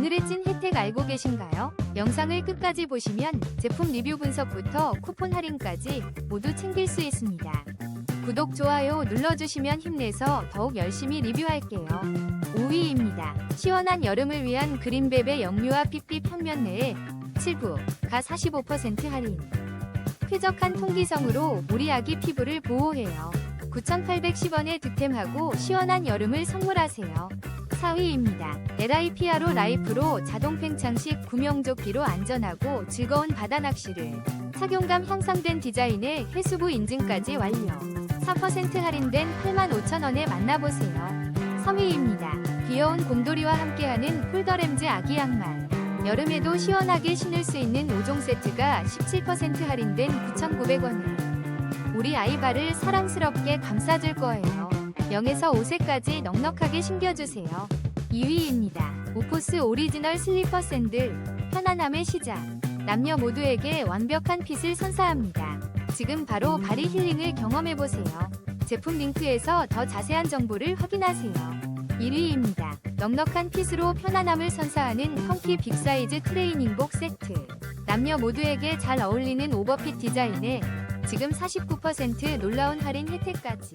오늘의 찐 혜택 알고 계신가요? 영상을 끝까지 보시면 제품 리뷰 분석부터 쿠폰 할인까지 모두 챙길 수 있습니다. 구독, 좋아요 눌러주시면 힘내서 더욱 열심히 리뷰할게요. 5위입니다. 시원한 여름을 위한 그린베베 영유아 삐삐 평면 내에 7부, 가 45% 할인. 쾌적한 통기성으로 우리 아기 피부를 보호해요. 9,810원에 득템하고 시원한 여름을 선물하세요. 4위입니다. LIPRO 라이프로 자동 팽창식 구명조끼로 안전하고 즐거운 바다 낚시를 착용감 향상된 디자인에 해수부 인증까지 완료. 4% 할인된 85,000원에 만나보세요. 3위입니다. 귀여운 곰돌이와 함께하는 폴더램즈 아기 양말. 여름에도 시원하게 신을 수 있는 5종 세트가 17% 할인된 9,900원에 우리 아이 발을 사랑스럽게 감싸줄 거예요. 0에서 5세까지 넉넉하게 신겨주세요. 2위입니다. 오포스 오리지널 슬리퍼 샌들 편안함의 시작. 남녀 모두에게 완벽한 핏을 선사합니다. 지금 바로 바리 힐링을 경험해보세요. 제품 링크에서 더 자세한 정보를 확인하세요. 1위입니다. 넉넉한 핏으로 편안함을 선사하는 펑키 빅사이즈 트레이닝복 세트. 남녀 모두에게 잘 어울리는 오버핏 디자인에 지금 49% 놀라운 할인 혜택까지.